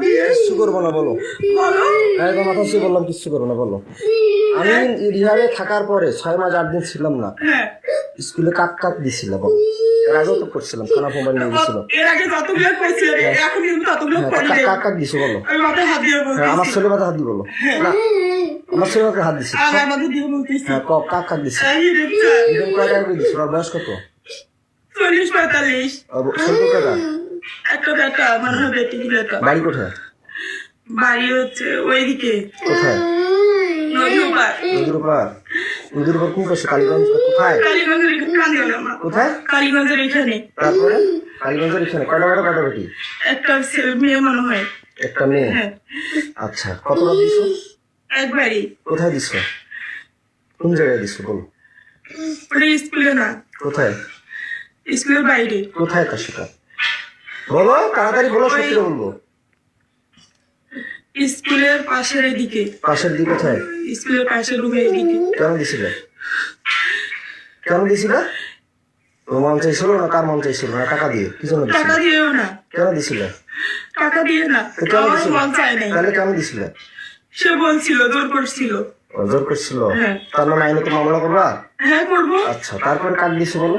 কিচ্ছু করব না বলো। একদম মাথা ছুঁয়ে বললাম কিচ্ছু করব না বলো। আমি রিহাবে থাকার পরে ছয় মাস আট দিন ছিলাম না হ্যাঁ। স্কুলে কাক কাক দিছিল বলো। এর আগেও তো করছিলাম খানা ফোন নিয়ে গেছিল। এর আগে যতগুলো করছি এখন কিন্তু ততগুলো হ্যাঁ, কাক- কাক কাক দিছো বলো। আমি মাথায় হাত দিয়ে হ্যাঁ আমার ছেলে মাথা হাত দি বলো। না আমার ছেলে মাথায় হাত দিছে। দিয়ে বলতেছি। হ্যাঁ ক- কাক কাক দিছে। এই রে, দিন কয় টাকা দিছো বয়স কত? চল্লিশ পঁয়তাল্লিশ। ওর ছেলে টাকা বাড়ি কোথায়? বাড়ি হচ্ছে ওইদিকে। কোথায়? পার নদীর নদীর কোন পাশে? কালীগঞ্জ কোথায়? কালীগঞ্জের এখানে কান্দিও না কোথায়? কালীগঞ্জের এখানে। তারপরে? কালীগঞ্জের এখানে। কয়টা বেটা কয়টা বেটি একটা ছেলে মেয়ে মনে হয়। একটা মেয়ে? হ্যাঁ। আচ্ছা দিছো? একবারই। কোথায় দিছো? কোন জায়গায় দিছো? বলো। ওটা স্কুলে না। কোথায়? স্কুলের বাইরে। কোথায় বলো তাড়াতাড়ি বলো সত্যি বলব। স্কুলের পাশের এদিকে পাশের দিকে কোথায়? স্কুলের পাশের রুমের এদিকে কেন দিছিলে? কেন দিছিলে? ও মন চাইছিল না তার মন চাইছিল না? টাকা দিয়ে কি জন্য টাকা দিয়েও না। কেন দিছিলে? টাকা দিয়ে না। কেন দিছিলে? মন চায় নাই। তাহলে কেন দিছিলে? সে বলছিল জোর করছিল। জোর করছিল? হ্যাঁ। তার মানে আইনে তো মামলা করবা? হ্যাঁ করব। আচ্ছা তারপর কাক দিছে বলো?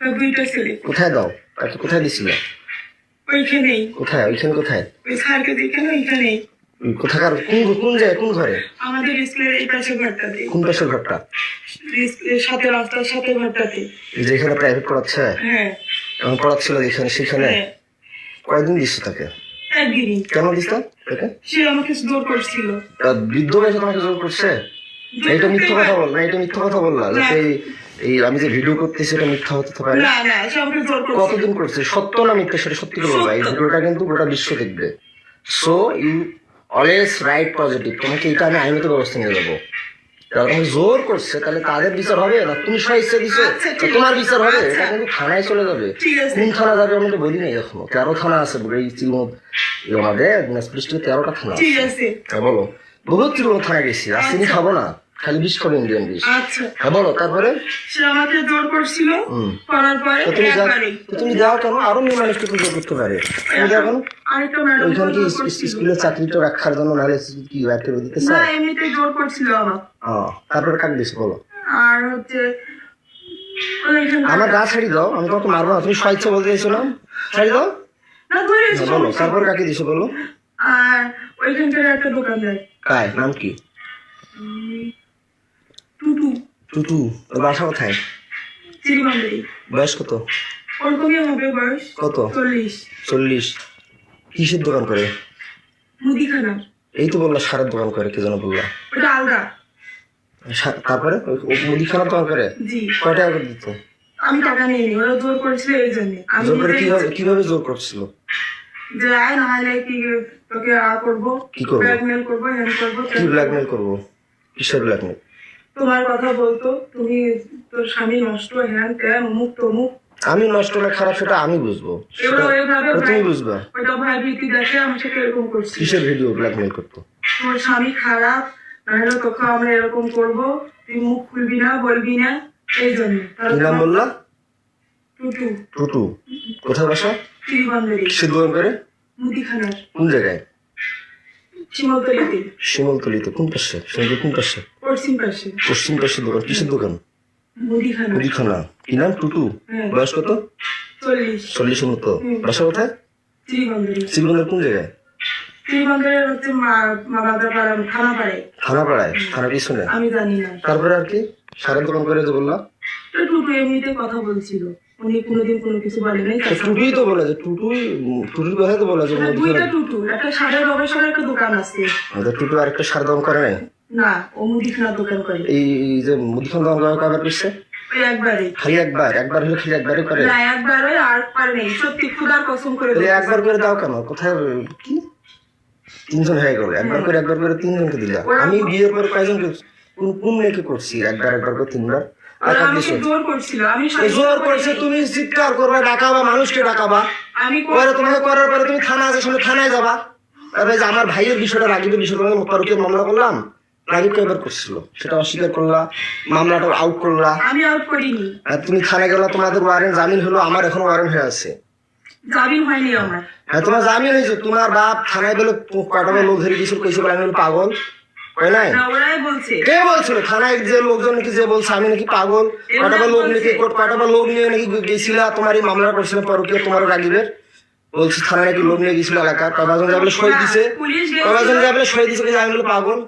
তার দুইটা ছেলে। কোথায় দাও? তাকে কোথায় দিছিলে? ওইখানেই। কোথায়? ওইখানে কোথায়? ওই স্যারকে যেখানে ওইখানেই কোথাকার কোন কোন জায়গায়? কোন ঘরে? আমাদের স্কুলের এই পাশে ঘরটাতে। কোন পাশের ঘরটা? সাথে রাস্তার সাথে ঘরটাতে। যেখানে প্রাইভেট পড়াচ্ছে? হ্যাঁ। পড়াচ্ছিল যেখানে সেখানে? হ্যাঁ। কয়দিন দিচ্ছে তাকে? একদিনই। কেন দিস তাকে? সে আমাকে জোর করছিল। বৃদ্ধ বয়সে তোমাকে জোর করছে? মিথ্যা কথা বল না এটা মিথ্যা কথা বললা যাতে এই- আমি যে ভিডিও করতেছি এটা মিথ্যা হতে পারে। না না কতদিন করছে? সত্য না মিথ্যা সেটা সত্যি করে বলবা এই ভিডিওটা কিন্তু গোটা বিশ্ব দেখবে। So you always right positive তোমাকে এটা আমি আইনত ব্যবস্থা নিয়ে যাব। জোর করছে তাহলে তাদের বিচার হবে না? তুমি স্বেচ্ছা দিছো আচ্ছা, তোমার বিচার হবে। আচ্ছা। এটা কিন্তু থানায় চলে যাবে। কোন থানা যাবে আমি তো বলি নাই এখনও। তেরো থানা আছে এই চিলমত আমাদের দিনাজপুর তেরোটা থানা আছে। হ্যাঁ বলো। বহুত চিলমত থানা গেছি। আর চিনি খাব না। খালি বিষ খাব ইন্ডিয়ান আচ্ছা। হ্যাঁ বলো তারপরে? সে আমাকে জোর করছিল করার পরে তুমি যাও তুমি যাও কেন? আরও মেয়ে মানুষকে পুজো করতে পারে। তুমি যাও কেন ওইখানে কি চাকরিটা রাখার জন্য নাহলে কি একটা দিতে না এমনিতে জোর করছিল আমার। তারপরে কাক দিছে বলো? আর হচ্ছে আমার গা ছাড়ি দাও আমি তোমাকে মারবো না। তুমি স্বেচ্ছা বলতে চাইছো না? ছাড়ি দাও। বলো। তারপর কাকে দিছো বলো? আর ওইখানকার একটা দোকান দেয় কায় নাম কি? টুটু। টুটু ওর বাসা কোথায়? বয়স কত? ওরকমই হবে বয়স কত? চল্লিশ। চল্লিশ। কিসের দোকান করে? মুদিখানার এই তো বললা সারের দোকান করে কি যেন বললা। ওটা আলগা তারপরে? দোকান করে? জি। কয় টাকা করে দিত? আমি টাকা ওরা জোর করেছিল এই জন্য। জোর করে কীভাবে কীভাবে জোর করছিল? যে আয় না হলে কি তোকে আ করব? কি করব? ব্ল্যাকমেল করব হ্যান করব কি ব্ল্যাকমেল করব? কিসের ব্ল্যাকমেল? তোমার কথা বলতো তুমি তোর স্বামী নষ্ট হ্যান ত্যান অমুক তমুক। আমি নষ্ট না খারাপ সেটা আমি বুঝব। এগুলো সেটা- ওটা তুমি ভয়- বুঝবা। ভীতি দেখে আমার সাথে এরকম করছি। কিসের ভিডিও ব্ল্যাকমেল করতো? তোর স্বামী খারাপ নাহলে তোকে আমরা এরকম করব। তুই মুখ খুলবি না বলবি না এই জন্য। নাম বললা? টুটু। টুটু। কোথায় বাসা? দোকান করে? মুদিখানার। কোন জায়গায়? শিমলতলিতে। শিমলতলিতে কোন পাশে? শিমলতলি কোন পাশে? পশ্চিম পাশে পশ্চিম দোকান কিসের দোকান? মুদিখানা। মুদিখানা। কি নাম টুটু? হ্যাঁ। বয়স কত? চল্লিশ। চল্লিশের মতো। বাসা কোথায়? কোন জায়গায়? চিরিবান্ধবের হচ্ছে মাদাপাড়া থানা পাড়ে থানা পিছনে আমি জানি না। তারপরে আর কি? সারের দোকান করে যে বললা টুটু এমনিতে কথা বলছিল। উনি কোনোদিন কোনো কিছু বলে নাই টুটুই তো বলে টুটুই টুটুর কথাই তো বলে যে দুইটা মুদিখানা টুটু। একটা সারের একটা দোকান আছে। টুটু আরেকটা সার দোকান করে নাই। না ও মুদিখানার দোকান করে। এই এই যে মুদিখানা দোকান করে করছে ওই খালি একবার একবার হলে খালি একবারই করে? না একবারে আর পারে নেই। সত্যি খুদার কসম করে একবার করে দাও কেন? কোথায় কি? তিনজন হয়ে গেল। একবার করে একবার করে তিনজনকে দিলা। আমি বিয়ের পরে কয়জন কোন কোন মেয়েকে করছি? একবার একবার করে তিনবার? জোর করছে তুমি চিৎকার করবা ডাকাবা মানুষকে ডাকাবা। পরে তোমাকে করার পরে তুমি থানা আছে থানায় যাবা। তারপরে যে আমার ভাইয়ের বিষয়টা রাগিবের বিষয়টা মামলা করলাম। রাগিবকে এবার করছিল। সেটা অস্বীকার করলা মামলাটা আউট করলা। আমি আউট করিনি। আর তুমি থানায় গেলা তোমাদের ওয়ারেন্ট জামিন হলো আমার এখনও ওয়ারেন্ট হয়ে আছে। জামিন হয়নি আমার। হ্যাঁ তোমার জামিন হয়েছে তোমার বাপ থানায় বলে কটা বলে লোক ধরে দিয়েছিল কইছে বলে আমি পাগল? হয় কে বলছিল? থানায় যে লোকজন নাকি যে বলছে আমি নাকি পাগল? কটা বা লোক নাকি কটা বা লোক নিয়ে নাকি গেছিলা তোমার এই মামলা করছিলাম পরকীয় তোমার রাগিবের? বলছি থানায় নাকি লোক নিয়ে গেছিল এলাকার কয়জন যাবলে সই দিছে। কয়জন যাবলে সই দিছে আমি হলো পাগল।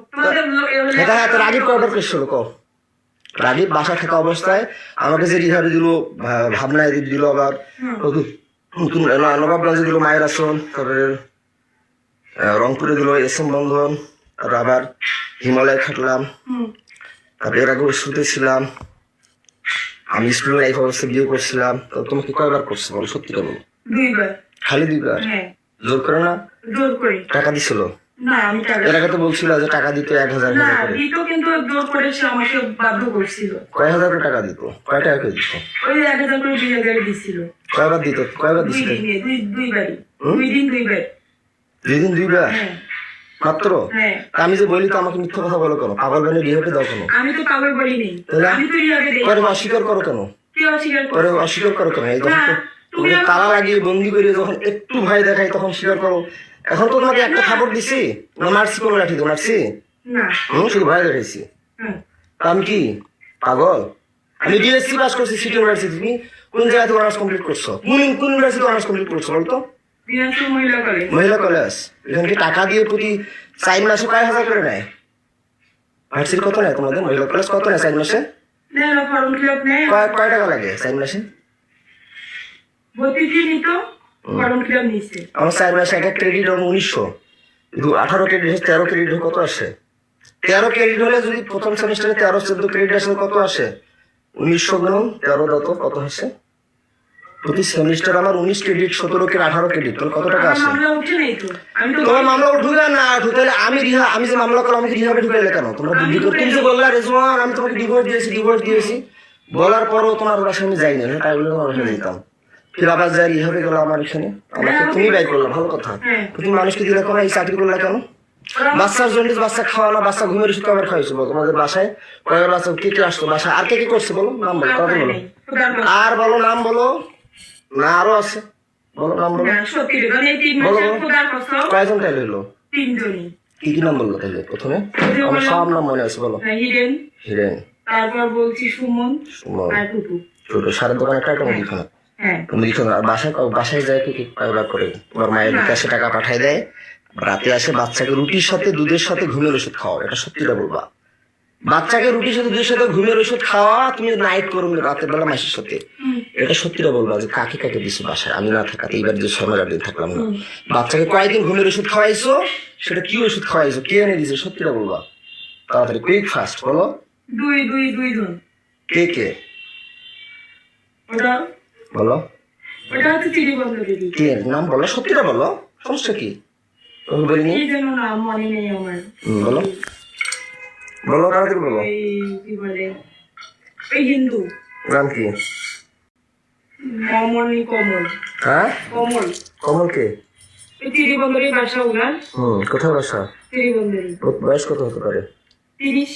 এটা এত রাগিব কয়বার করছিল কও রাগিব বাসা থাকা অবস্থায় আমাকে যে রিহারি দিল ভাবনায় দিল আবার নতুন নবাবগঞ্জে দিল মায়ের আসন তারপরে রংপুরে দিল এস এম বন্ধন তারপর আবার হিমালয় খাটলাম। তারপরে এর আগে ওষুধে ছিলাম। আমি স্কুল লাইফ অবস্থায় বিয়ে করছিলাম। তো তোমাকে কয়বার করছে বলো সত্যিটা বলো? দুইবার। খালি দুইবার হ্যাঁ। জোর করে না? জোর করে। টাকা দিছিল? না আমি টাকা এর আগে তো বলছিল যে টাকা দিতে এক হাজার না দিত কিন্তু জোর করে সে আমাকে বাধ্য করছিল। কয় হাজার করে টাকা দিত? কয় টাকা করে দিত? ওই এক হাজার করে দুই হাজারে দিছিল। কয়বার দিত? কয়বার দিছিল? দুই দুইবারই। দুই দিন দুইবার। দুই দিন দুইবার? হ্যাঁ। মাত্র? হ্যাঁ। আমি যে বলি তো আমাকে মিথ্যা কথা বলো কেন? পাগল বানিয়ে রিহাবে দাও কেন? আমি তো পাগল বলিনি তাহলে? আমি তো রিয়াকে দেই। পরে অস্বীকার করো কেন? কে অস্বীকার করে অস্বীকার করো কেন? এই না, তো- তুমি তোমাকে আমার- তালা লাগিয়ে বন্দি করে যখন একটু ভয় দেখাই তখন স্বীকার করো। এখন তো তোমাকে একটা খাবার দিছি। না মারছি কোনো লাঠি তো মারছি? হুম শুধু ভয় দেখাইছি। আমি কি? পাগল? আমি ডিএসসি পাস করছি সিটি ইউনিভার্সিটি তুমি কোন জায়গা থেকে অনার্স কমপ্লিট করছ? কোন কোন ইউনিভার্সিটি অনার্স কমপ্লিট করছ বলতো? মহিলা কলেজ এখানে কি টাকা দিয়ে প্রতি চার মাসে কয় হাজার করে নেয়? ভার্সিটি কত নেয় তোমাদের? মহিলা কলেজ কত নেয় চার মাসে? কয় টাকা লাগে চার মাসে? ভর্তি নিত ফর্ম ফিল নিচ্ছে আমার চার মাসে এক এক ক্রেডিট হলো উনিশশো। দু আঠারো ক্রেডিট তেরো ক্রেডিট কত আসে? তেরো ক্রেডিট হলে যদি প্রথম সেমিস্টারে তেরো চোদ্দ ক্রেডিট আসলে কত আসে? উনিশশো তেরো দত কত আসে প্রতি সেমিস্টার আমার উনিশ ক্রেডিট সতেরো ক্রেডিট আঠারো ক্রেডিট তাহলে কত টাকা আসে? তোমার মামলা না ঢুকালে আমি রিহা আমি যে মামলা করলাম আমাকে রিহাবে ঢুকাইলে কেন? তোমরা বুদ্ধি করে তুমি যে বললা রেজওয়ান আমি তোমাকে ডিভোর্স দিয়েছি ডিভোর্স দিয়েছি। বলার পরও তোমার আমি যাইনি না তাই বলে তোমার যেতাম আবার যাই রিহাবে গেল আমার এখানে আমাকে তুমি বাই করলা ভালো কথা। হ্যাঁ। তুমি মানুষকে দিলে কেন এই চাকরি করলা কেন বাচ্চার জন্ডিস বাচ্চা খাওয়ানো বাচ্চা ঘুমের ওষুধ খাওয়াইছো বলো তোমাদের বাসায় কয়েক বাচ্চা কে কে আসতো বাসায় আর কে কে করছে বলো? নাম বলো কথা বলো আর বলো নাম বলো। না আরও আছে। বলো নাম বলো। তিন বলো, কয়জন তাইলে হলো কি কি নাম বলল তাহলে প্রথমে? আমার সব নাম মনে আছে বলো। হ্যাঁ, হিরেন। হিরেন। তারপর বলছি সুমন সুমন। আর টুটু ছোট সারের দোকানে একটা একটা মুদিখানা হ্যাঁ। মুদিখানা আর বাসায় বাসায় যায় কি কি করে? তোমার মায়ের বিকাশে টাকা পাঠায় দেয় রাতে আসে বাচ্চাকে রুটির সাথে দুধের সাথে ঘুমের ওষুধ খাওয়া এটা সত্যিটা বলবা। বাচ্চাকে রুটির সাথে দুধের সাথে ঘুমের ওষুধ খাওয়া তুমি নাইট করো রাতের বেলা মাসের সাথে। এটা সত্যিটা বলবা যে কাকে কাকে দিছো বাসায়? আমি না থাকাতে এইবার যে ছয় মাস দিন থাকলাম না। বাচ্চাকে কয়েকদিন ঘুমের ওষুধ খাওয়াইছো? সেটা কি ওষুধ খাওয়াইছো? কে এনে দিছে? সত্যিটা বলবা। তাড়াতাড়ি কুইক ফাস্ট বলো। দুই দুই দুই জন কে কে? ওটা বলো। ওটা হচ্ছে চিড়ি বন্দরেরই কে নাম বলো সত্যিটা বলো সমস্যা কি? তুমি বলিনি কি যেন নাম মনে নেই আমার। বলো। বলো তাড়াতাড়ি বলো। কি বলে? ওই হিন্দু। নাম কি? মমনি কমল। হ্যাঁ? কমল। কমল কে? চিড়ি বন্দরের বাসা ওনার। হুম কোথায় বাসা? চিড়ি বয়স কত হতে পারে? তিরিশ?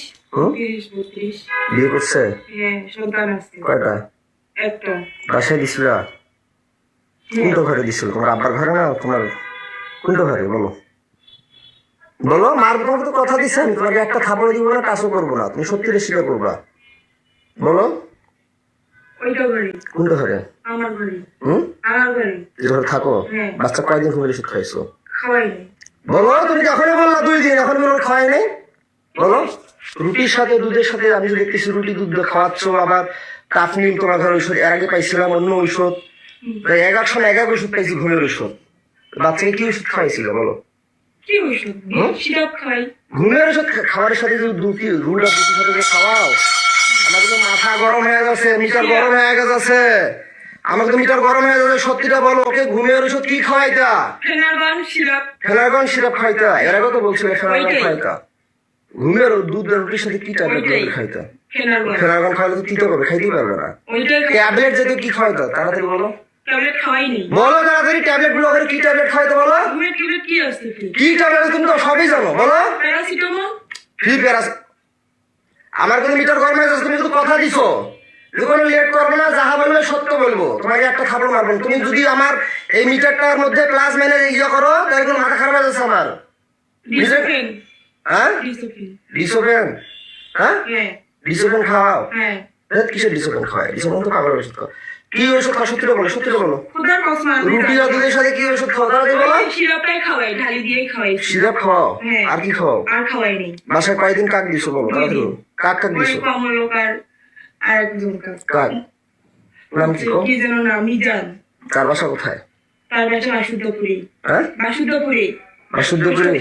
তিরিশ বত্রিশ। বিয়ে করছে? হ্যাঁ সন্তান আছে। কয়টা? একটা বাসায় দিছিল কোনটা ঘরে দিছিল? তোমার আব্বার ঘরে না তোমার কোনটা ঘরে? বলো। বলো মার তোমাকে তো কথা দিছে আমি তোমাকে একটা থাপড় দিব না কাজও করব না তুমি সত্যি স্বীকার করবা। বলো। কোনটা ঘরে। হুম? ঘরে। থাকো। হ্যাঁ। বাচ্চা কয়দিন ঘুমের ওষুধ খাইছো? বলো তুমি যখনই বললা দুই দিন? এখন বলো খাওয়াই নাই বলো। রুটির সাথে দুধের সাথে আমি তো দেখতেছি রুটি দুধ খাওয়াচ্ছ আবার কাফনিল তোমার ঘরে ঔষধ এর আগে পাইছিলাম অন্য ঔষধ। এক এক সময় এক এক ওষুধ পাইছি ঘুমের ওষুধ বাচ্চাকে কি ওষুধ খাওয়াইছিল বলো? কি ওষুধ সিরাপ খাই। ঘুমের ওষুধ খাবারের সাথে যদি দুটি রুটা দুটির সাথে খাওয়াও? আমার কিন্তু মাথা গরম হয়ে গেছে মিটার গরম হয়ে গেছে। আমাকে তো মিটার গরম হয়ে যাচ্ছে সত্যিটা বলো ওকে ঘুমের ওষুধ কি খাওয়াইতা? Phenergan syrup. ফেনারগন সিরাপ খাইতা এর আগে তো বলছিল ফেনারগন খাইতা ঘুমের দুধ রুটির সাথে কি ট্যাবলেট। খাইতা? ফেনারগন খাওয়ালে তো তিতে করবে খাইতেই পারবে না। ট্যাবলেট যেহেতু কি খাওয়াইতা? তাড়াতাড়ি বলো। বলো তাড়াতাড়ি ট্যাবলেটগুলো করে কি ট্যাবলেট খাওয়াইতে বলো? কি কি কি ট্যাবলেট তুমি তো সবই জানো বলো। ফ্রি প্যারাস আমার কিন্তু মিটার গরম হয়ে যাচ্ছে তুমি কিন্তু কথা দিছো। কোনো লেট করবে না যাহা বলবে সত্য বলব। তোমাকে একটা থাপড় মারবো। তুমি যদি আমার এই মিটারটার মধ্যে প্লাস মাইনাস ইয়ে করো তাহলে মাথা খারাপ হয়ে যাচ্ছে আমার। হ্যাঁ? ডিসোফেন হ্যাঁ? খাওয়াও? হ্যাঁ কিসের ডিসোপেন খাওয়ায়? তো খাবার ওষুধ খাও কি ওষুধ খাও সত্যিটা বলো রুটি আর দুধের সাথে কি ওষুধ খাও তাড়াতাড়ি বলো? সিরাপটাই খাওয়াই ঢালি দিয়েই খাওয়াই। সিরাপ খাও হ্যাঁ। আর কি খাও আর খাওয়াইনি বাসায় কয়দিন কাক দিছো বলো? কাক কাক দিছো? কমলোক আর আরেকজন কাজ কাক? নাম কি যেন না মিজান। কার বাসা কোথায়? তার বাসা বাসুদ্ধপুরি হ্যাঁ? বাসুদ্ধপুরি বাসুদ্ধপুরে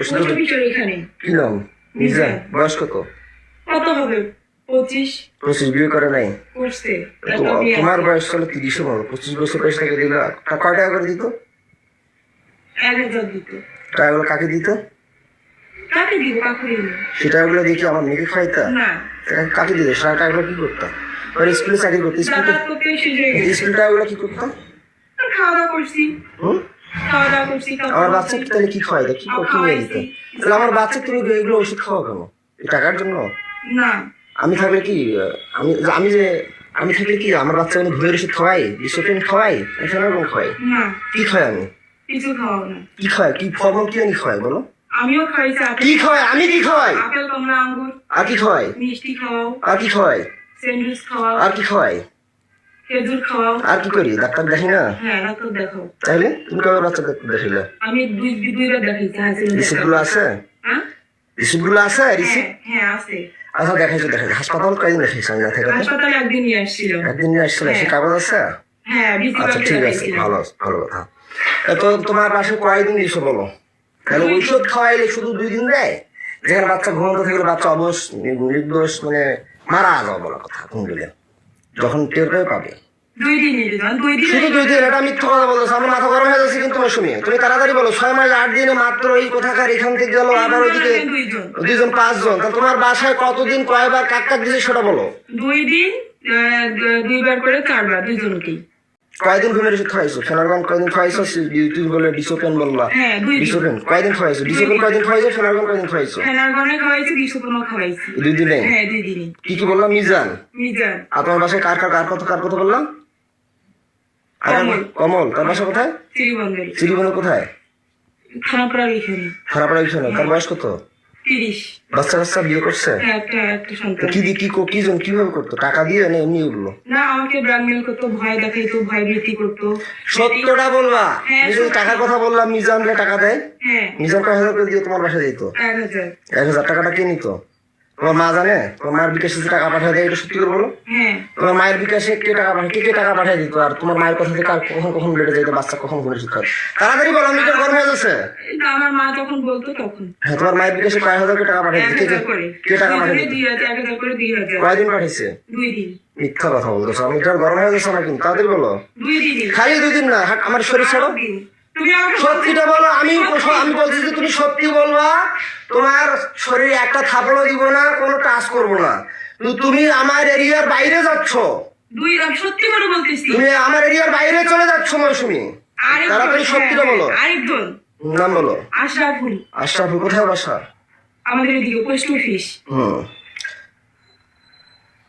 কি নাম বয়স কত কত হবে? পঁচিশ? পঁচিশ বিয়ে করে নাই। করছে। তোমার- বয়স চলে তিরিশে বলো পঁচিশ বছর বয়স থেকে দিল। কয় টাকা করে দিত? এক হাজার দিত। টাকাগুলো কাকে দিত? কাকে দিব? কাকে দিব সে টাকাগুলো দিয়ে আমার মেয়েকে খাইতা না। কাকে দিত? সে টাকাগুলো কি করতাম ওর স্কুলে চাকরি করতে স্কুলে করতে স্কুল টাকাগুলো কি করতাম খাওয়া দাওয়া করছি। হুম? আমার বাচ্চাকে তাহলে কি খাওয়াই কি কি নিয়ে দিত তাহলে আমার বাচ্চা তুমি এগুলো ওষুধ খাওয়া কেন? টাকার জন্য? না। আমি থাকলে কি আমি আমি যে আমি থাকলে কি আমার বাচ্চা আমি ঘুমের ওষুধ খাওয়াই বিশ্বপেন খাওয়াই এরকম খাওয়াই কি খাই আমি? কিছু না। কি খাই কি কি আমি খাওয়াই বলো? আমিও কি খাওয়াই আমি কি খাওয়াই? আপেল কমলা আঙ্গুর। আর কি খাওয়াই মিষ্টি খাওয়াও। আর কি খাওয়াই স্যান্ডউইচ খাওয়াও। আর কি খাওয়াই খেজুর খাওয়াও আর কি করি? ডাক্তার দেখি না? হ্যাঁ ডাক্তার দেখাও। তাহলে তুমি কবে বাচ্চা ডাক্তার দেখিলে? আমি দুই দুইবার দেখাইছি হাসিল রিসিপ্ট আছে? হ্যাঁ রিসিপ্ট আছে? রিসিপ্ট? হ্যাঁ আছে। আচ্ছা দেখাইছো দেখাইছো। হাসপাতাল কয়দিন দেখাইছো আমি না থেকে হাসপাতালে একদিন নিয়ে আসছিল একদিন নিয়ে আসছিল? সে কাগজ আছে? হ্যাঁ আচ্ছা ঠিক আছে ভালো ভালো কথা। তা তোমার পাশে কয়দিন দিছো বলো? তাহলে ঔষধ খাওয়াইলে শুধু দুই দিন দেয়? যেখানে বাচ্চা ঘুমন্ত থাকলে বাচ্চা অবশ নির্দোষ মানে মারা যাওয়া বলা কথা ঘুম যখন টের পেয়ে পাবে। শুধু দুই দিন এটা মিথ্যা কথা বলতেছো আমার মাথা গরম হয়ে যাচ্ছে কিন্তু শুনি তুমি তাড়াতাড়ি বলো ছয় মাস আট দিনে মাত্র এই কোথাকার এখান থেকে গেলো আবার ওইদিকে দুইজন। পাঁচজন। তাহলে তোমার বাসায় কতদিন কয়বার কাক কাক দিয়েছে সেটা বলো। দুই দিন দুইবার করে চারবার দুইজনকেই। কয়দিন ঘুমের ওষুধ খাইছো? ফেনারগন কয়দিন খাইছো? তুই বলে ডিসোপেন বললা। হ্যাঁ দিন। ডিসোপেন কয়দিন খাইছো ডিসোপেন কয়দিন খাইছো ফেনারগন কয়দিন খাইছো ফেনারগনে খাওয়াইছি বিশুপনও খাওয়াইছি। দুই দিনে? হ্যাঁ দুই দিনই কি কি বললাম? মিজান। মিজান। আর তোমার বাসায় কার কার কার কথা কার কথা বললাম? কার- কমল। তার বাসা কোথায়? শ্রীবন্দরী চিরিবনে কোথায়? খানাপাড়ার এখানে খারাপ লাগছে না তার বয়স কত? তিরিশ। বাচ্চা বিয়ে করছে? হ্যাঁ, একটা একটা সন্তান। কি দিয়ে কি কি জন কীভাবে করতো? টাকা দিয়ে না এমনি উঠল? না আমাকে ব্ল্যাকমেল করতো ভয় দেখাইতো ভয় ভীতি করতো। সত্যটা বলবা? হ্যাঁ, যদি টাকার কথা বললাম মিজানরে টাকা দেয়? হ্যাঁ। মিজান কয় হাজার করে দিয়ে তোমার বাসায় দিত? এক হাজার। এক হাজার টাকাটা কে নিত? তোমার মা জানে? তোমার মায়ের বিকাশে যে টাকা পাঠায় দেয় এটা সত্যি করে বলো? হ্যাঁ। তোমার মায়ের বিকাশে কে টাকা পাঠায়? কে কে টাকা পাঠায় দিত? আর তোমার মায়ের কথা থেকে কখন কখন বেড়ে যেত বাচ্চা কখন ঘুরে শিক্ষা তাড়াতাড়ি বলো আমি তো গরম হয়ে যাচ্ছে। আমার মা যখন বলতো তখন। হ্যাঁ তোমার মায়ের বিকাশে কয় হাজার টাকা পাঠায় দিত? কে টাকা পাঠায় দিত? কয়দিন পাঠাইছে দুই দিন। মিথ্যা কথা বলতেছো। আমি তো গরম হয়ে যাচ্ছে না কিন্তু। তাড়াতাড়ি বলো। খালি দুই দিন না আমার শরীর ছাড়ো। সত্যিটা বলো আমি আমি বলছি যে তুমি সত্যি বলবা তোমার শরীরে একটা থাপড়ও দিব না কোনো টাচ করব না। তুমি আমার এরিয়ার বাইরে যাচ্ছ। দুই সত্যি করে বলতেছি। তুমি আমার এরিয়ার বাইরে চলে যাচ্ছ মৌসুমি। তাড়াতাড়ি সত্যিটা বলো। হ্যাঁ, আরেকজন। নাম বলো। আশরাফুল। আশরাফুল কোথায় বাসা? আমাদের এদিকে পোস্ট অফিস হুম।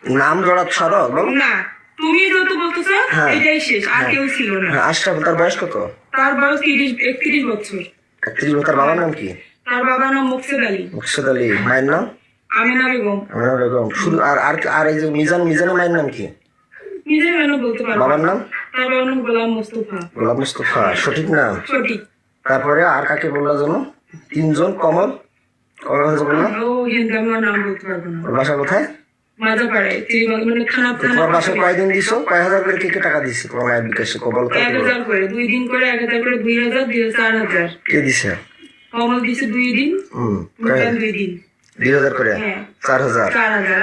নাম ছাড়ো বলো। না তুমি যত বলতেছো হ্যাঁ। এটাই শেষ আর কেউ ছিল না। হ্যাঁ, আশরাফুল তার বয়স কত? তার বয়স তিরিশ একত্রিশ বছর। একত্রিশ তার বাবার নাম কি? তার বাবার নাম মুকসেদ আলী। মুর্শিদ আলী। মায়ের নাম? আমিনা বেগম। আমিনুর বেগম। শুধু আর আর আর এই যে মিজান মিজানের মায়ের নাম কি? নিজে কেন বলতে পারব। বাবার নাম? তার বাবার নাম গোলাম মোস্তফা। গোলাপ মুস্তফা। সঠিক নাম সঠিক। তারপরে আর কাকে বললা জানো তিনজন? কমল? কমল বলল ও হিন্দু নাম বলতে পারব না। বাসা কোথায়? মাজা পাড়ায় তিরিবাগ মানে খানা তোমার বাসায় কয়দিন দিছো? কয় হাজার করে কে কে টাকা দিছে তোমার মায়ের বিকাশে? কবল এক হাজার করে। দুই দিন করে এক হাজার করে দুই হাজার দুই চার হাজার। কে দিছে? কমল দিছে দুই দিন হুম কয় মিজান হাজার? দুই দিন। দুই হাজার করে? হ্যাঁ। চার হাজার?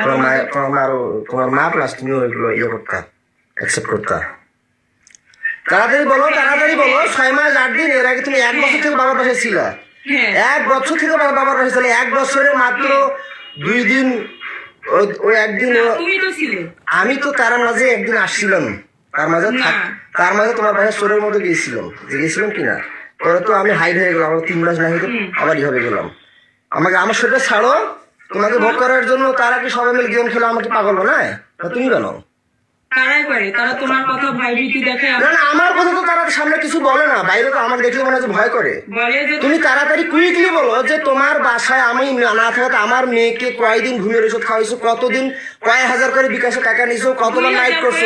তোমার তোমার তোমার মা প্লাস তুমি ওইগুলো ইয়ে করতা অ্যাকসেপ্ট করতা। তাড়াতাড়ি বলো তাড়াতাড়ি বলো ছয় মাস আট দিন এর আগে তুমি এক বছর থেকে বাবার পাশে ছিল। হ্যাঁ। এক বছর থেকে বাবার পাশে ছিল এক বছরে মাত্র দুই দিন ও- একদিন আমি তো তার মাঝে একদিন আসছিলাম। তার মাঝে থাক- তার মাঝে তোমার বাসা চোরের মতো গিয়েছিলাম যে গেছিলাম কিনা? পরে তো আমি হাইড হয়ে গেলাম আমার তিন মাস না হয়ে আবার ইভাবে গেলাম। আমাকে আমার শরীরটা ছাড়ো। তোমাকে ভোগ করার জন্য তারা কি সবাই মিলে গেম খেলো আমাকে পাগল বানায়। না তুমি কেন তারাই করে তারা তোমার কথা দেখে? না না আমার কথা তো তারা সামনে কিছু বলে না। বাইরে তো আমাকে দেখলে মনে হচ্ছে ভয় করে। বলে যে তুমি তাড়াতাড়ি কুইকলি বলো যে তোমার বাসায় আমি না থাকাতে আমার মেয়েকে কয়দিন ঘুমের ওষুধ খাওয়াইছো কতদিন কয় হাজার করে বিকাশে টাকা নিছো কতবার নাইট করছ।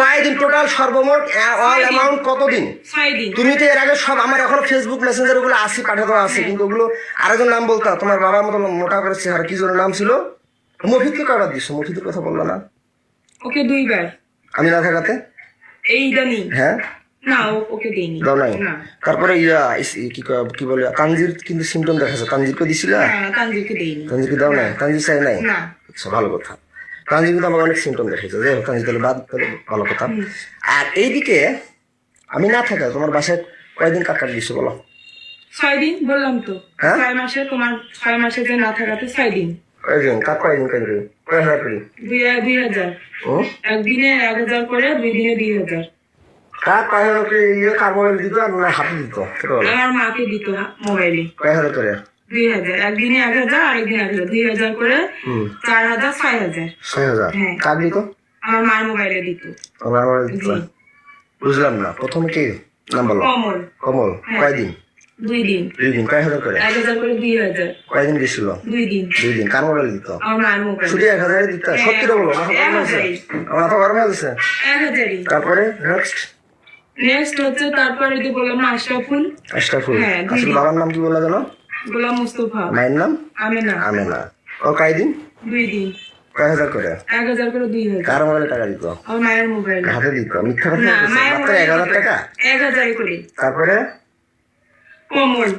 কয়দিন টোটাল সর্বমোট অল অ্যামাউন্ট কতদিন? তুমি তো এর আগে সব আমার এখনও ফেসবুক মেসেঞ্জার ওগুলো আসি পাঠাতে আছে কিন্তু ওগুলো আরেকজন নাম বলতা তোমার বাবার মতো মোটা করে চেহারা কি জন্য নাম ছিল? মফিদকে কবার দিছো মফিদের কথা বলল না? ওকে দুইবার। আমি না থাকাতে এই ইদানি? হ্যাঁ? না ওকে দেইনি দাও নাই। তারপরে ইয়া কি কি বলে তানজির কিন্তু সিমটম দেখাচ্ছে। তানজিরকে দিছিল? না দেইনি তানজিরকে দাও নাই? তানজির চাই নাই? না। ভালো কথা। তানজির কিন্তু আমাকে অনেক সিমটম দেখাইছে। যাই হোক তানজির তাহলে বাদ ভালো কথা। আর এইদিকে আমি না থাকা তোমার বাসায় কয়দিন কাট কাট দিছো বলো? ছয় দিন বললাম তো। হ্যাঁ? ছয় মাসে তোমার ছয় মাসে যে না থাকাতে ছয় দিন। কয়দিন কাট কয়দিন কয়দিন কয় হাজার করি? দুই হাজার একদিনে এক হাজার করে দুই দিনে দুই হাজার। কার কয় হাজার করে ইয়ে কার মোবাইল দিত আর না হাতে দিত? আমার মাকে দিত মোবাইলে কয় হাজার করে? দুই হাজার। একদিনে এক হাজার আরেকদিন এক হাজার। দুই হাজার করে চার হাজার ছয় হাজার। ছয় হাজার। হ্যাঁ। কার দিত? আমার মার মোবাইলে দিত। আমার মোবাইল দিত। বুঝলাম না। প্রথমে কি? নাম বলো কমল। কমল। কয়দিন? দুই দিন। দুই দিন। কয় হাজার করে? এক হাজার করে দুই হাজার। কয়দিন গেছিল দুই দিন। দুই দিন। কার মোবাইল দিত? আমার মার মোবাইল। শুধু এক হাজারে দিত? সত্যিটা বলো মাথা গরম হয়েছে আমার মাথা গরম হয়ে গেছে? এক হাজারই। তারপরে নেক্সট নেক্সট হচ্ছে তারপরে যে বললাম আশরাফুল। আশরাফুল। আসলে বাবার নাম কি বললা জানো গোলাম মুস্তফা। মায়ের নাম? আমেনা। আমেনা। ও কয়দিন দুই দিন। কয় হাজার করে? এক হাজার করে দুই হাজার। কার মোবাইলে টাকা দিত? আমার মায়ের মোবাইল। হাতে দিত? মিথ্যা কথা মাত্র এক হাজার টাকা? এক হাজারই করে। তারপরে? কমল।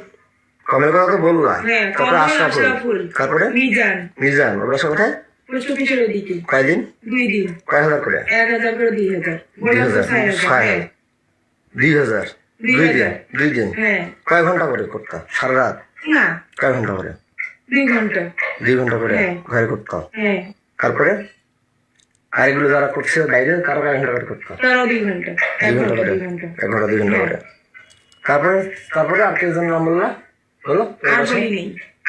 কথা তো হ্যাঁ তারপরে আশরাফুল। তারপরে? মিজান। মিজান। সব কোথায়? পোস্ট অফিসের ওদিকে কয়দিন? দুই দিন। কয় হাজার করে? এক হাজার করে দুই হাজার। দুই হাজার ছয় হাজার। ছয় দুই হাজার? দুই দুই দিন? দুই দিন? কয় ঘণ্টা করে করতা? সারা রাত? না। কয় ঘণ্টা করে? দুই ঘণ্টা। দুই ঘণ্টা করে হ্যাঁ। ঘরে করতাম হ্যাঁ। তারপরে? আর এগুলো যারা করছে বাইরে কারও কয় ঘণ্টা করে করতাম তারাও দুই ঘণ্টা। এক ঘণ্টা করে? এক ঘণ্টা দুই ঘণ্টা করে। তারপরে তারপরে আর কেজন নাম বললা? বলো আর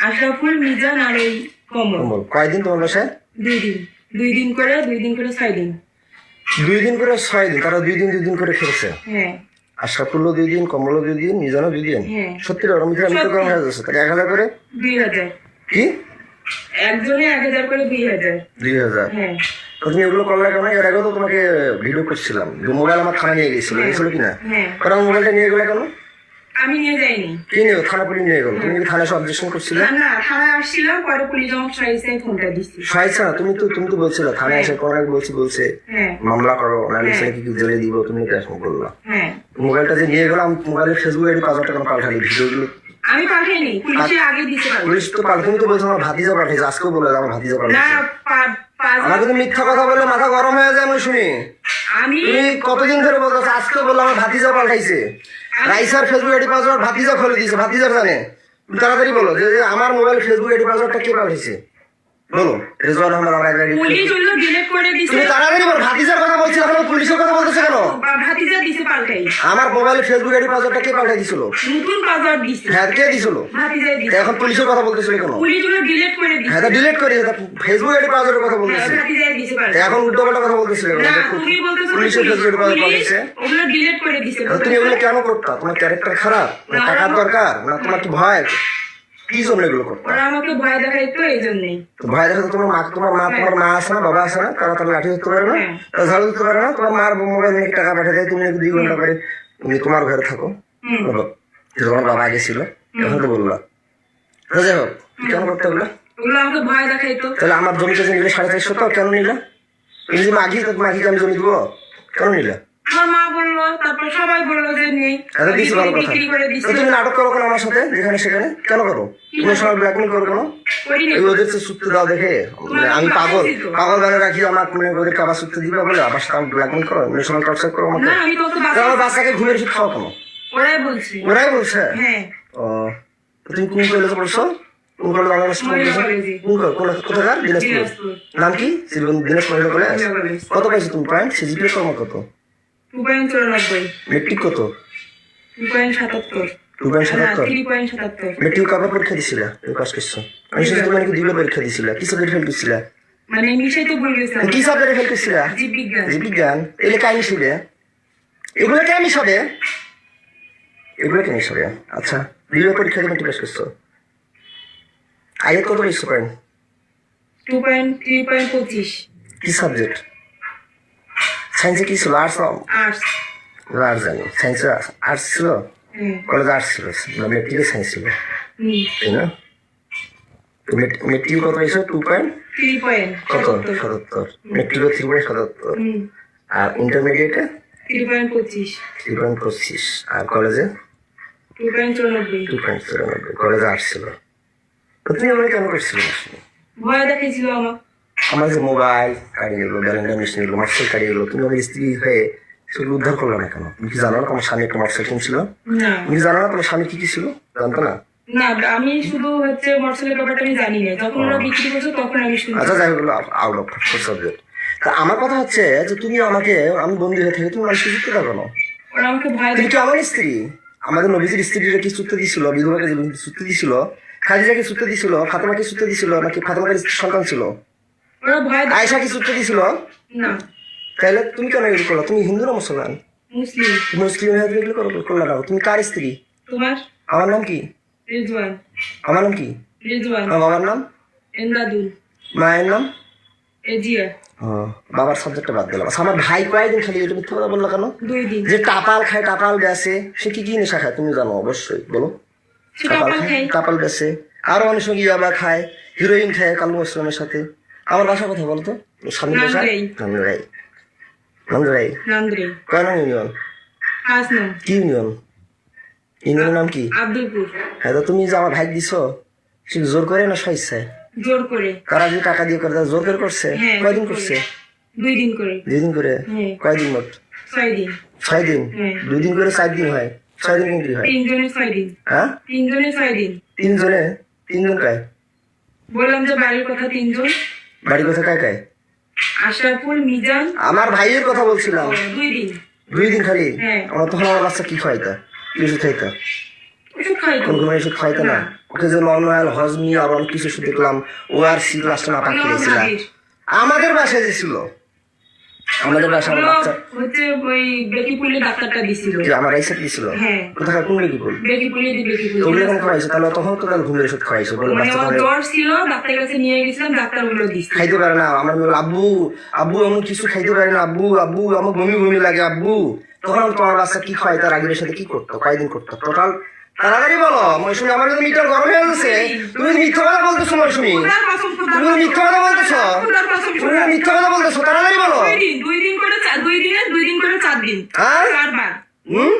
আশরাফুল মিজান আর ওই কমল। কমল। কয়দিন তোমার বাসায়? দুই দিন দুই দিন করে দুই দিন করে ছয় দিন দুই দিন করে ছয় দিন তারা দুই দিন দুই দিন করে খেলেছে? হ্যাঁ। দুই দিন কমলও দুই দিন মিজানও দুই দিন হ্যাঁ। সত্যি মিথ্যা মিথ্যা কম হয়ে যাচ্ছে এক হাজার করে? দুই হাজার। কি? একজনে এক হাজার করে দুই হাজার। দুই হাজার? হ্যাঁ। তুমি এগুলো করলে কেন? এর আগেও তো তোমাকে ভিডিও করছিলাম। মোবাইল আমার থানা নিয়ে গেছিল গেছিল কিনা? হ্যাঁ। কারণ মোবাইলটা নিয়ে গেলে কেন? আমি নিয়ে যাইনি। কি নিয়ে থানা পুলিশ নিয়ে গেল? তুমি কি থানায় অবজেকশন করছিলে? না থানায় আসছিলাম পরে পুলিশ ফোনটা সাইছে তুমি তো তুমি তো বলছিলে থানায় এসে বলছি বলছে হ্যাঁ। মামলা করো নাহলে ছেলেকে কি জেলে দিব তুমি বললা। হ্যাঁ। মোবাইলটা যে নিয়ে গেলাম মোবাইলের ফেসবুক আইডি পাঁচ হাজার টাকা পাল্টালি ভিডিওগুলো। আমি পাঠাইনি পুলিশে আগে দিতে পারব পুলিশ তো তুমি তো বলছো আমার ভাতিজা আজকেও বলে আমার ভাতিজা না পাঠিয়েছে পা- পাঁচ আমার কিন্তু মিথ্যা কথা বললে মাথা গরম হয়ে যায় আমি শুনি। আমি কতদিন ধরে বলতেছো আজকে বলল আমার ভাতিজা পাল্টাইছে রাইসার ফেসবুক আইডি পাসওয়ার্ড ভাতিজা খুলে দিয়েছে ভাতিজা জানে তাড়াতাড়ি বলো যে আমার মোবাইল ফেসবুক আইডি পাসওয়ার্ডটা কে পাল্টাইছে বলো। রেজওয়ান আহমদ আমার একটা পুলিশ হলো ডিলেট করে দিছে। তুমি তাড়াতাড়ি বলো ভাতিজার কথা বলছি এখন পুলিশের কথা বলতেছে কেন? ভাতিজা দিছে পাল্টাই। আমার মোবাইল ফেসবুক আইডি পাসওয়ার্ডটা কে পাল্টাই দিছিল? নতুন পাসওয়ার্ড দিছে। হ্যাঁ কে দিছিল? ভাতিজাই তা দিছে। এখন পুলিশের কথা বলতেছিল কেন? পুলিশ হলো ডিলেট করে দিছে। হ্যাঁ ডিলিট করি ফেসবুক আইডি পাসওয়ার্ডের কথা হ্যাঁ, বলতেছি। ভাতিজাই দিছে পাল্টাই। এখন উল্টো পাল্টা কথা বলতেছিল কেন? তুমি বলতেছো পুলিশের ফেসবুক আইডি পাসওয়ার্ড পাল্টাইছে ওগুলো ডিলেট করে দিছে তুমি এগুলো কেন করতা? তোমার ক্যারেক্টার খারাপ না টাকার দরকার না তোমার কি ভয়? কি জন্য এগুলো করতা ওরা আমাকে ভয় দেখাইতো এই জন্যই। ভয় দেখো তোমার মা তোমার মা তোমার মা আছে না বাবা আছে না? তারা তারা লাঠি ধরতে পারে না? হ্যাঁ। ঝাড়ু দিতে পারে না? তোমার মার মোবাইল টাকা পাঠিয়ে দেয় তুমি দুই ঘণ্টা করে তুমি তোমার ঘরে থাকো। তোমার বাবা আগে ছিল এখন তো বলল যাই হোক কেন করতে ওগুলো ওগুলো আমাকে ভয় দেখাইতো। তাহলে আমার জমিতে যে নিলে সাড়ে চারশো তো কেন নিলা? তুমি যে মাঘি তো আমি জমি দিব কেন নিলা? আমার মা বলল তারপর সবাই বলল যে নেই। এত দিছি ভালো কথা। বিক্রি করে দিচ্ছে তো তুমি নাটক করো কেন আমার সাথে? যেখানে সেখানে? কেন করো? তুমি সময় ব্ল্যাকমেল করো কেন? ওদের তো সূত্র দাও দেখে মানে আমি পাগল। পাগল বানিয়ে রাখি আমার মানে ওদের কাবার সূত্র দিবে বলে আবার সাথে ব্ল্যাকমেল করো? অন্য সময় টর্চার করো আমাকে? আমি আমার বাচ্চাকে ঘুমের ওষুধ খাওয়া কেন? ওরাই বলছে। ওরাই বলছে? হ্যাঁ। ও তুমি কোন কলেজে পড়ছো? কোন কলেজ বাংলাদেশ মহিলা কোন কলেজ? কোথাকার? দিনাজপুর। নাম কি? দিনাজপুর কলেজ কত পাইছো তুমি? পয়েন্ট সিজিপিএ কর্ম কত? টু পয়েন্ট চুরানব্বই। মেট্রিক কত? টু পয়েন্ট সাতাত্তর। টু পয়েন্ট সাতাত্তর থ্রি পয়েন্ট সাতাত্তর। মেট্রিক কবে পরীক্ষা দিছিলা? তুমি পাস করছ। আমি শুনছি তুমি নাকি দুইবার পরীক্ষা দিছিলা? কি সাবজেক্ট ফেল করছিলা? মানে ইংলিশে তো ভুল গেছিলাম। কি সাবজেক্টে ফেল করছিলা? জীববিজ্ঞান। জীববিজ্ঞান? এগুলো কেন মিশবে এগুলো কেন মিশবে আচ্ছা দুইবার পরীক্ষা দিয়ে মেট্রিক পাস করছ। আগে কত পাইছো point two point three point পঁচিশ। কি সাবজেক্ট সায়েন্সে কি ছিল? আর্টস আর্টস আর্টস জানি। সায়েন্সে আর্টস ছিল? কলেজ আর্টস ছিল। মেট্রিকে সায়েন্স ছিল। তাই না? মেট্রিক কত পাইছো টু পয়েন্ট কত? সাতাত্তর মেট্রিক থ্রি পয়েন্ট সাতাত্তর আর ইন্টারমিডিয়েটে থ্রি পয়েন্ট পঁচিশ। থ্রি পয়েন্ট পঁচিশ। আর কলেজে টু পয়েন্ট চুরানব্বই। টু পয়েন্ট চুরানব্বই। কলেজে আর্টস ছিল। তো তুমি এগুলো কেন করছিল ভয় দেখাইছিল আমার আমার যে মোবাইল কাড়ি এগুলো ব্যালেন্ডার মেশিন এগুলো মোটরসাইকেল কাড়ি এগুলো তুমি আমার স্ত্রী হয়ে সেগুলো উদ্ধার করল না কেন? তুমি কি জানো না তোমার স্বামী একটা মোটরসাইকেল ছিল তুমি জানো না তোমার স্বামী কি কি ছিল? জানতো না? না আমি শুধু হচ্ছে মোটরসাইকেল ব্যাপারটা আমি জানি না। যখন ওরা বিক্রি করছে তখন আমি শুনছি। আচ্ছা যাই হোক আউট অফ সাবজেক্ট তা আমার কথা হচ্ছে যে তুমি আমাকে আমি বন্দি হয়ে থেকে তুমি মানুষকে পারো না। ওরা আমাকে ভয় তুমি দেখ আমার স্ত্রী? আমাদের নবীজির স্ত্রীরা কি সূত্র দিছিল? বিধবাকে সূত্র দিছিল? খাদিজাকে সূত্র দিছিল? ফাতেমাকে সূত্র দিছিল? নাকি ফাতেমাকে সন্তান ছিল? আয়সা কি সূত্র দিছিল না। তাহলে তুমি কেন এগুলো করল? তুমি হিন্দু না মুসলমান? মুসলিম। মুসলিম হয়ে এগুলো করলে না। তুমি কার স্ত্রী? তোমার? আমার নাম কি? রিজওয়ান। আমার নাম কি? রিজওয়ান। আমার বাবার নাম? এন্দাদুল। মায়ের নাম? এজিয়া। বাবার সাবজেক্টটা বাদ দিলাম। আচ্ছা, আমার ভাই কয়েকদিন খালি এটা মিথ্যা কথা বলল কেন? দুই দিন। যে টাপাল খায় টাপাল বেসে সে কি কি নেশা খায়? তুমি জানো অবশ্যই বলো। টাপাল খায় টাপাল বেসে আরও অনেক সময় ইয়াবা খায় হিরোইন খায় কালু আসলামের সাথে। আমার বাসা কথা বলতো বাসা নান্দুরাই। নান্দুরাই। নান্দুরাই? কয় নাম ইউনিয়ন? কি ইউনিয়ন? ইউনিয়নের নাম কি? আব্দুলপুর। হ্যাঁ তো তুমি যে আমার ভাই দিছো সে জোর করে না জোর করে। যে টাকা দিয়ে করে জোর করে করছে? হ্যাঁ, কয়দিন করে। করছে? দুই দিন করে। দুই দিন করে? হ্যাঁ। কয়দিন মোট? ছয় দিন। ছয় দিন? হ্যাঁ। দুই দিন করে চার দিন হয়। ছয় দিন কি হয়। তিনজনে ছয় দিন। হ্যাঁ? তিনজনে ছয় দিন। তিনজনে? তিনজন কায়? বললাম যে বাড়ির কথা তিনজন। বাড়ি কোথায় কায় কায় আশরাফুল মিজান। আমার ভাইয়ের কথা বলছিলাম। দুই দিন। দুই দিন খালি? হ্যাঁ। আমার তখন আমার বাচ্চা কি খাইতা? কিছু খাইতা। কোন কোন ওষুধ খাইতা না? ওকে যে নর্মাল হজমি আর অনেক কিছু দেখলাম ও আর সি ক্লাসটা না পাঠিয়েছিলাম আমাদের বাসায় যে ছিল আমাদের বাসায় আমার বাচ্চা হচ্ছে ওই বেকিপুলি ডাক্তারটা দিছিল। আমার আইসা দিছিল? হ্যাঁ। কোথাকার কোন কি বল বেকিপুলি দি বেকিপুলি। ওগুলো এখন খাওয়াইছে তাহলে তখন তো তাহলে ঘুমের ওষুধ খাওয়াইছে? বলে মানে বাচ্চা ওর জ্বর ছিল ডাক্তারের কাছে নিয়ে গেছিলাম ডাক্তারগুলো দিচ্ছে খাইতে পারে না আমার বলে, আব্বু আব্বু এমন কিছু খাইতে পারে না আব্বু আব্বু আমার বমি বমি লাগে আব্বু। তখন তোমার বাচ্চা কি খায় তার আগের সাথে কি করতো? কয়দিন করতো? টোটাল তাড়াতাড়ি বলো মৌসুমি আমার কিন্তু মিটার গরম হয়ে গেছে তুমি মিথ্যা কথা বলতেছো মৌসুমি তুমি মিথ্যা কথা বলতেছো তুমি মিথ্যা কথা বলতেছো তাড়াতাড়ি বলো। দুই দিন করে দুই দিনে দুই দিন করে চার দিন। চারবার।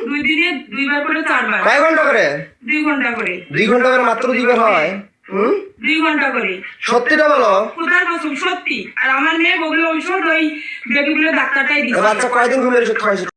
দুই দিনে দুইবার করে চারবার। কয় ঘণ্টা করে? দুই ঘণ্টা করে। দুই ঘণ্টা করে মাত্র দুইবার হয়। হুম? দুই ঘণ্টা করে। সত্যিটা বলো। খোদার কসম? সত্যি। আর আমার মেয়ে বগলে ওই ডাক্তারটাই দিচ্ছে বাচ্চা কয়দিন ঘুমের ওষুধ খাওয়াইছে